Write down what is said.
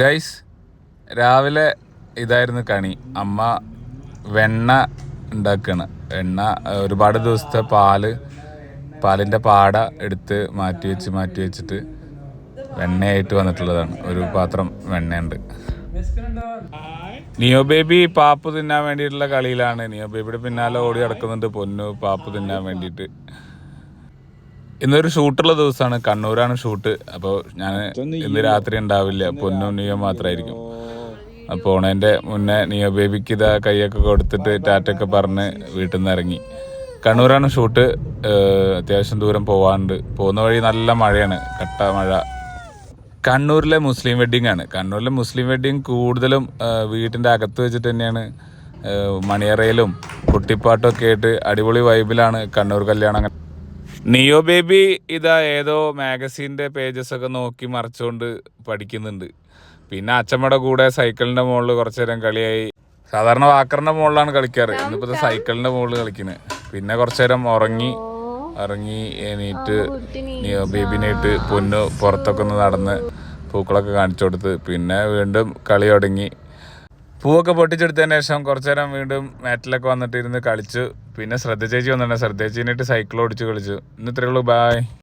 Guys രാവിലെ ഇതായിരുന്നു കണി. അമ്മ വെണ്ണ ഉണ്ടാക്കുകയാണ് എണ്ണ ഒരുപാട് ദിവസത്തെ പാൽ പാലിന്റെ പാട എടുത്ത് മാറ്റി വെച്ച് മാറ്റി വെച്ചിട്ട് വെണ്ണയായിട്ട് വന്നിട്ടുള്ളതാണ്. ഒരു പാത്രം വെണ്ണയുണ്ട്. നിയോ ബേബി പാപ്പ് തിന്നാൻ വേണ്ടിയിട്ടുള്ള കളിയിലാണ്. നിയോ ബേബിയുടെ പിന്നാലെ ഓടി നടക്കുന്നുണ്ട് പൊന്നു പാപ്പ് തിന്നാൻ വേണ്ടിയിട്ട്. ഇന്നൊരു ഷൂട്ടുള്ള ദിവസമാണ്. കണ്ണൂരാണ് ഷൂട്ട്. അപ്പോൾ ഞാൻ ഇന്ന് രാത്രി ഉണ്ടാവില്ല. പൊന്നും നിയോ മാത്രമായിരിക്കും അപ്പോൾ ഓണേന്റെ മുന്നേ നിയോ ബേബിക്ക് ഇതാ കൈയൊക്കെ കൊടുത്തിട്ട് ടാറ്റൊക്കെ പറഞ്ഞ് വീട്ടിൽ നിന്ന് ഇറങ്ങി. കണ്ണൂരാണ് ഷൂട്ട്. അത്യാവശ്യം ദൂരം പോവാണ്ട്. പോകുന്ന വഴി നല്ല മഴയാണ്. കട്ട മഴ. കണ്ണൂരിലെ മുസ്ലിം വെഡ്ഡിംഗ് ആണ്. കണ്ണൂരിലെ മുസ്ലിം വെഡ്ഡിംഗ് കൂടുതലും വീട്ടിന്റെ അകത്ത് വെച്ചിട്ട് തന്നെയാണ്. മണിയറയിലും കുട്ടിപ്പാട്ടും ഒക്കെ ആയിട്ട് അടിപൊളി വൈബിലാണ് കണ്ണൂർ കല്യാണം. നിയോ ബേബി ഇതാ ഏതോ മാഗസീന്റെ പേജസ് ഒക്കെ നോക്കി മറിച്ചുകൊണ്ട് പഠിക്കുന്നുണ്ട്. പിന്നെ അച്ഛമ്മയുടെ കൂടെ സൈക്കിളിന്റെ മുകളിൽ കുറച്ചു നേരം കളിയായി. സാധാരണ വാക്കറിന്റെ മുകളിലാണ് കളിക്കാറ്. ഇന്നിപ്പോ സൈക്കിളിന്റെ മുകളിൽ കളിക്കുന്നത് പിന്നെ കുറച്ചു നേരം ഉറങ്ങി ഇറങ്ങി എണീറ്റ് നിയോ ബേബിനായിട്ട് പൊന്നു പുറത്തൊക്കെ ഒന്ന് നടന്ന് പൂക്കളൊക്കെ കാണിച്ചു കൊടുത്ത്. പിന്നെ വീണ്ടും കളി തുടങ്ങി. പൂവൊക്കെ പൊട്ടിച്ചെടുത്തതിന് ശേഷം കുറച്ചു നേരം വീണ്ടും മാറ്റിലൊക്കെ വന്നിട്ട് ഇരുന്ന് കളിച്ചു. പിന്നെ ശ്രദ്ധ ചേച്ചി വന്നിട്ടുണ്ട്. ശ്രദ്ധ ചേച്ചിനായിട്ട് സൈക്കിൾ ഓടിച്ച് കളിച്ചു. ഇന്ന് ഇത്രയേ ഉള്ളൂ. ബായ്